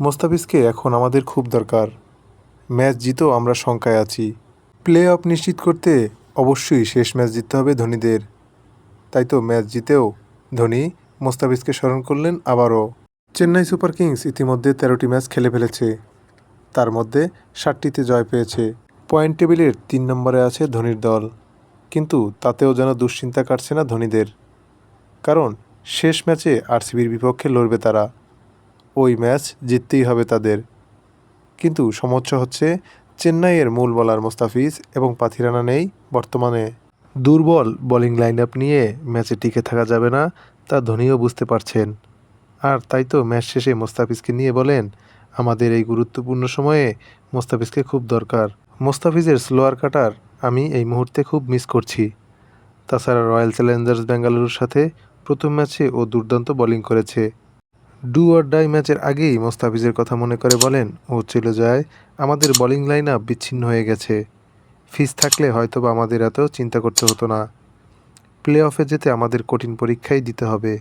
মোস্তাফিজকে এখন আমাদের খুব দরকার। ম্যাচ জিতেও আমরা শঙ্কায় আছি। প্লে অফ নিশ্চিত করতে অবশ্যই শেষ ম্যাচ জিততে হবে ধোনিদের। তাই তো ম্যাচ জিতেও ধোনি মোস্তাফিজকে স্মরণ করলেন আবারও। চেন্নাই সুপার কিংস ইতিমধ্যে তেরোটি ম্যাচ খেলে ফেলেছে। তার মধ্যে ষাটটিতে জয় পেয়েছে। পয়েন্ট টেবিলের তিন নম্বরে আছে ধোনির দল। কিন্তু তাতেও যেন দুশ্চিন্তা কাটছে না ধোনিদের। কারণ শেষ ম্যাচে আরসিবির বিপক্ষে লড়বে তারা। ওই ম্যাচ জিততেই হবে তাদের। কিন্তু সমস্যা হচ্ছে, চেন্নাইয়ের মূল বলার মোস্তাফিজ এবং পাথিরানা নেই বর্তমানে। দুর্বল বোলিং লাইন আপ নিয়ে ম্যাচে টিকে থাকা যাবে না, তা ধোনিও বুঝতে পারছেন। আর তাই তো ম্যাচ শেষে মোস্তাফিজকে নিয়ে বলেন, আমাদের এই গুরুত্বপূর্ণ সময়ে মোস্তাফিজকে খুব দরকার। মোস্তাফিজের স্লোয়ার কাটার আমি এই মুহূর্তে খুব মিস করছি। তাছাড়া রয়্যাল চ্যালেঞ্জার্স বেঙ্গালুরুর সাথে প্রথম ম্যাচে ও দুর্দান্ত বোলিং করেছে। ডু আর ডাই ম্যাচের আগেই মোস্তাফিজের কথা মনে করে বলেন, ও চলে যায়, আমাদের বোলিং লাইন আপ বিচ্ছিন্ন হয়ে গেছে। ফিস থাকলে হয়তো বা আমাদের এত চিন্তা করতে হতো না। প্লে অফে যেতে আমাদের কঠিন পরীক্ষাই দিতে হবে।